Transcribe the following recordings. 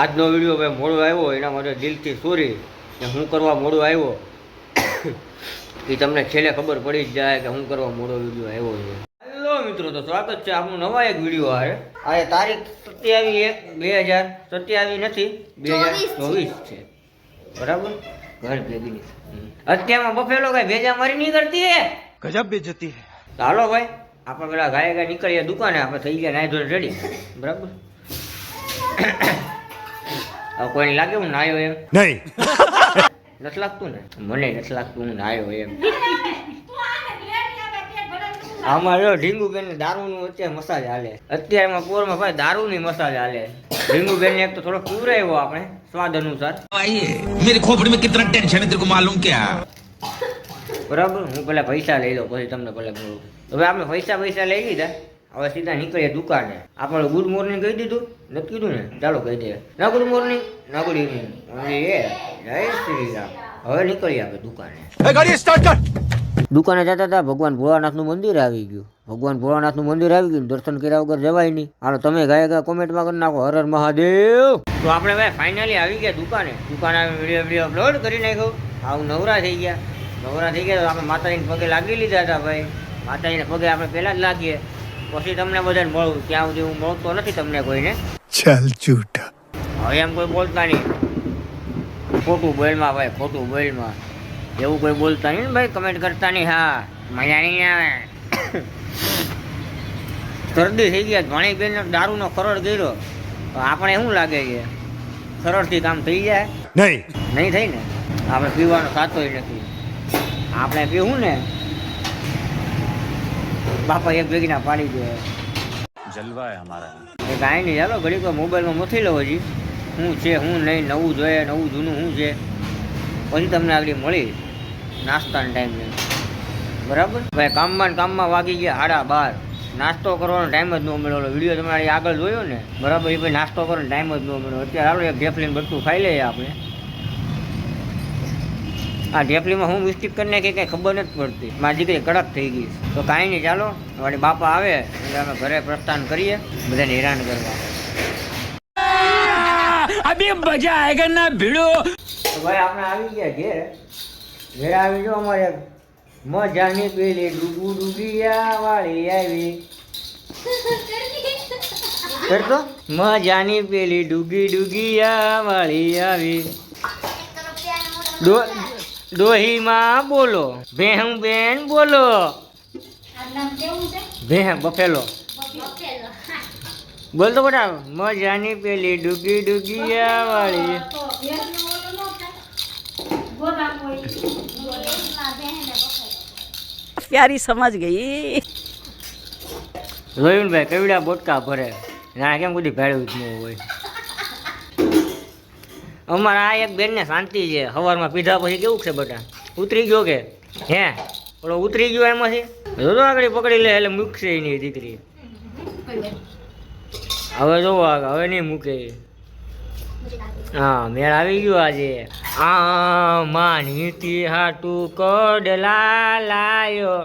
આજનો વીડિયો ભાઈ મોડો આવ્યો એના માટે દિલથી સોરી કે હું કરવા મોડો આવ્યો. એ તમને છેલ્લે ખબર પડી જ જાય કે હું કરવા મોડો વીડિયો આવ્યો છે. હેલો મિત્રો તો સ્વાગત છે આપણો નવા એક વીડિયો આવે આજે તારીખ સત્યાવીસ એક બે હજાર સત્યાવીસ નથી બે હજાર ચોવીસ છે. બરાબર? ઘર ભેગી અત્યારમાં બફેલો કઈ ભેજા મારી નહીં કરતી હે. ગજબ બે જતી ચાલો ભાઈ આપણે પેલા ગાય ગાય નીકળીએ દુકાને આપણે થઈ ગયા નાઈ ધોઈ રેડી બરાબર? કોઈને લાગે હું નાયો એમ? નહીં. નથી લાગતું ને? મને નથી લાગતું હું નાયો એમ. આમાં જો ઢીંગુબેન દારૂનું અત્યારે મસાજ હાલે. અત્યારમાં કોરમાં ભાઈ દારૂની મસાજ હાલે. ઢીંગુબેન એક તો થોડો પીવરાયો આપણે સ્વાદ અનુસાર. મેરી ખોપડી માં કેટલા ટેન્શન હે તેરકો માલુમ ક્યા બરાબર? હું પેલા પૈસા લઈ લઉં પછી તમને પેલા હવે આપણે પૈસા પૈસા લઈ લીધા. હવે સીધા નીકળીએ દુકાને. આપણે ગુડ મોર્નિંગ કહી દીધું. નથી કીધું ને? ચાલો કહી દઈએ. ના ગુડ મોર્નિંગ ના ગુડ ઇવનિંગ એ જય શ્રી રામ. હવે નીકળીએ આપણે દુકાને. દુકાને જતા હતા ભગવાન ભોળાનાથનું મંદિર આવી ગયું. ભગવાન ભોળાનાથનું મંદિર આવી ગયું દર્શન કર્યા વગર જવાય નહીં. હાલો તમે ગયા ગયા કોમેન્ટમાં કરી નાખો. હરર મહાદેવ. તો આપણે ભાઈ ફાઇનલી આવી ગયા દુકાને. દુકાને વીડિયો વીડિયો અપલોડ કરી નાખ્યો. આવું નવરા થઈ ગયા. નવરા થઈ ગયા તો આપણે માતાજીને પગે લાગી લીધા હતા ભાઈ. માતાજીને પગે આપણે પહેલાં જ લાગીએ. પછી તમને બધાને મળું. ત્યાં સુધી હું મળતો નથી તમને કોઈને. ચાલ જૂઠા. હવે એમ કોઈ બોલતા નહીં. ખોટું બોલમાં ભાઈ ખોટું બોલમાં. એવું કોઈ બોલતા નહીં ભાઈ કમેન્ટ કરતા નહીં. હા મજા નહીં આવે. શરદી થઈ ગયા ઘણી બેન દારૂનો ખરડ ગયો તો આપણે શું લાગે છે ખરોડથી કામ થઈ જાય? નહીં. નહીં થઈ ને? આપણે પીવાનો થતો નથી. આપણે પીવું ને? બાપા એક ભેગીના પાડી દે. જલવા અમારા. કાંઈ નહીં ચાલો ઘડીક મોબાઈલમાં મથી લો હજી. શું છે હું નહીં નવું જોઈએ નવું જૂનું શું છે. પછી તમને આગળ મળી નાસ્તાનો ટાઈમ બરાબર? ભાઈ કામમાં કામમાં વાગી ગયા સાડા બાર. નાસ્તો કરવાનો ટાઈમ જ ન મળ્યો. વીડિયો તમારે આગળ જોયો ને? બરાબર એ ભાઈ નાસ્તો કરવાનો ટાઈમ જ ન મળ્યો. અત્યારે આપણે એક ગેફલીન બધું ખાઈ લઈએ આપણે. આ ઢેફલીમાં હું મિસ્ટેક કરી નાખી કંઈ ખબર નથી પડતી. મારી દીકરી કડક થઈ ગઈ તો કાંઈ નહીં ચાલો. મારી બાપા આવે એટલે અમે ઘરે પ્રસ્થાન કરીએ. બધાને હેરાન કરવા. અભી મજા આયગન ના ભીડો? ભાઈ આપણે આવી ગયા ઘેર. ઘેર આવી જો અમારે. મજાની પેલી ડૂબુ ડૂબિયા વાળી આવી કરતો મજાની પેલી ડૂગી આ વાળી આવી ડોહીમાં બોલો ભેહું બેન બોલો. ભેહ બફેલો. બોલતો બધા મજાની પેલી ડૂગી ડૂગીયા વાળી પ્યારી સમજ ગઈ. રોહિણભાઈ કેવડા બોટકા ભરે. ના કેમ કદી ભેળવું જ ન હોય? અમારા આ એક બેનને શાંતિ છે. સવારમાં પીધા પછી કેવું છે બટા ઉતરી ગયો કે? હે? ઓલો ઉતરી ગયો એમાંથી? જોજો આગળ પકડી લે એટલે મૂકશે એની દીકરી. હવે જોવો હવે નહીં મૂકે. હા મેળ આવી ગયો આજે. આ માનીતી હાટું કોડલા લાયો.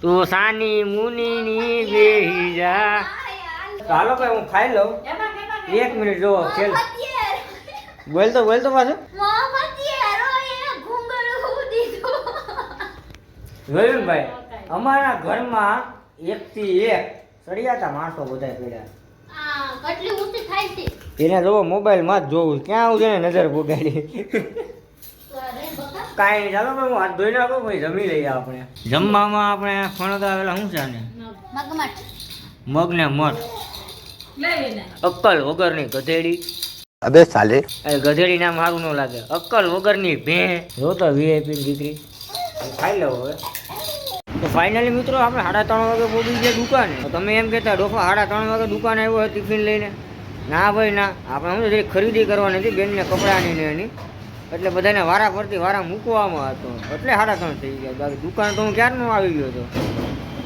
તું સાની મુનિની બેહી જા. ચાલો ભાઈ હું ખાઈ લઉં. એક મિનિટ જોવો ખેલ. બોલ તો બોલ તો પાછું. જોયું ભાઈ અમારા ઘરમાં એક થી એક સળિયાતા માણસો બધા પડ્યા. એને જોવો મોબાઈલમાં જ જોવું ક્યાં આવું છે ને નજર બગાડી કાંઈ નહીં ચાલો ભાઈ હું હાથ ધોઈ નાખો ભાઈ જમી લઈએ આપણે. જમવામાં આપણે ફણતા આવેલા શું છે ને મગ ને મઠ. અક્કલ વગરની ગધેડી. અબે સાલે. ગધેડી નામ સારું ન લાગે. અક્કલ વગરની ભે. જો તો વીઆઈપી દીકરી. ખાઈ લેવો હવે. તો ફાઇનલી મિત્રો આપણે સાડા ત્રણ વાગે પહોંચી ગયા દુકાને. તમે એમ કહેતા ડોફો સાડા ત્રણ વાગે દુકાને આવ્યો ટિફિન લઈને. ના ભાઈ ના. આપણે હું જરી ખરીદી કરવાની હતી બેનને કપડાની ને એની. એટલે બધાને વારા ફરતી વારા મૂકવામાં હતો. એટલે સાડા ત્રણ થઈ ગયા. બાકી દુકાન તો હું ક્યારનો આવી ગયો હતો?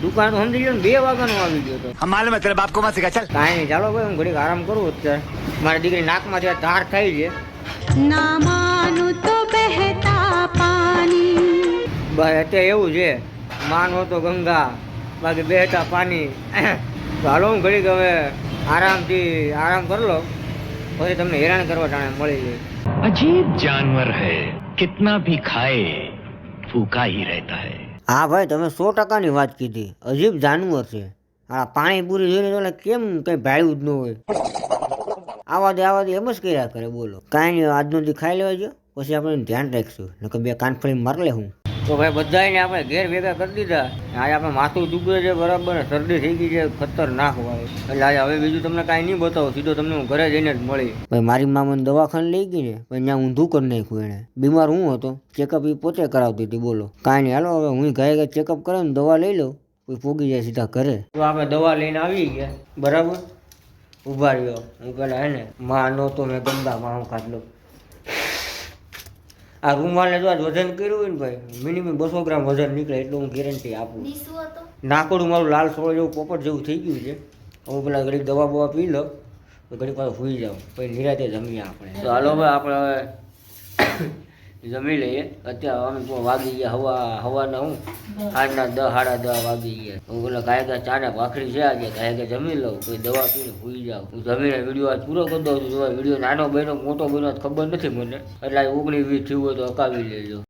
દુકાન સમજી ગયો બે વાગ્યાનો આવી ગયો હતો માલુમ તારા બાપ કોમાં શીખા ચાલ. કાંઈ નહીં ચાલો ભાઈ હું ઘડીક આરામ કરું અત્યારે. મારી દીકરી નાકમાં જે ધાર થઈ છે. ના માનું તો બહેતા પાણી. ભાઈ અત્યારે એવું છે. માનો તો ગંગા બાકી બેહતા પાણી. તો હાલો હું ઘડીક હવે આરામથી આરામ કરી લો પછી તમને હેરાન કરવા જાણે મળી જાય. અજીબ જાનવર હૈ. કિતના ભી ખાય ફૂકા હી રહેતા હૈ. હા ભાઈ, તમે સો ટકાની વાત કીધી. અજીબ જાનવર છે. આ પાણીપુરી જોઈને તો કેમ કંઈ ભાડ્યું જ ન હોય? આવા દે આવા દે એમ જ કર્યા કરે, બોલો. કાંઈ નહીં આજનો દી ખાઈ લેવા જો. પછી આપણે ધ્યાન રાખીશું. નકર બે કાનફળી મારી લેવું તો ભાઈ બધાને આપણે ઘેર ભેગા કરી દીધા. આજે આપણે માથું ચૂકવે છે બરાબર શરદી થઈ ગઈ છે ખતરનાક હોય. એટલે આજે હવે બીજું તમને કાંઈ નહીં બતાવો સીધો તમને હું ઘરે જઈને જ મળી. ભાઈ મારી મામાને દવાખાને લઈ ગઈ ને પણ ત્યાં ઊંધું કરી નાખ્યું એણે. બીમાર હું હતો? ચેકઅપ એ પોતે કરાવતી હતી બોલો. કાંઈ નહીં હાલો હવે હું ઘરે ઘરે ચેકઅપ કરે ને દવા લઈ લઉં. કોઈ પોગી જાય સીધા ઘરે. તો આપણે દવા લઈને આવી ગયા. બરાબર? ઊભા રહ્યો. હું પેલા હે ને માં નહોતો મેં ગંદા માં હું ખાધલો. આ રૂમાલે જો આજ વજન કર્યું હોય ને ભાઈ. મિનિમમ બસો ગ્રામ વજન નીકળે એટલું હું ગેરંટી આપું. નાકોડું મારું લાલ સોળ જેવું પોપટ જેવું થઈ ગયું છે. હું પેલા ઘડીક દવા બવા પી લઉં તો ઘડીક પાછું સુઈ જાઉં. પછી નિરાતે જમીએ આપણે. તો હાલો ભાઈ આપણે હવે જમી લઈએ અત્યારે અમે વાગી ગયા હવા, હવાના હું. આજના દસ સાડા દસ વાગી ગયા. હું પેલા કાંઈ કાંઈ ચાને ભાખરી છે આજે? કાંઈ કાંઈ જમી લઉં. કોઈ દવા પીને ભૂલી જાઉં. હું જમીને વીડિયો આજ પૂરો કરી દઉં છું. વીડિયો નાનો બન્યો, મોટો બન્યો ખબર નથી મને. એટલે ઓગણીસ વીસ થયું હોય તો અકાવી લેજો.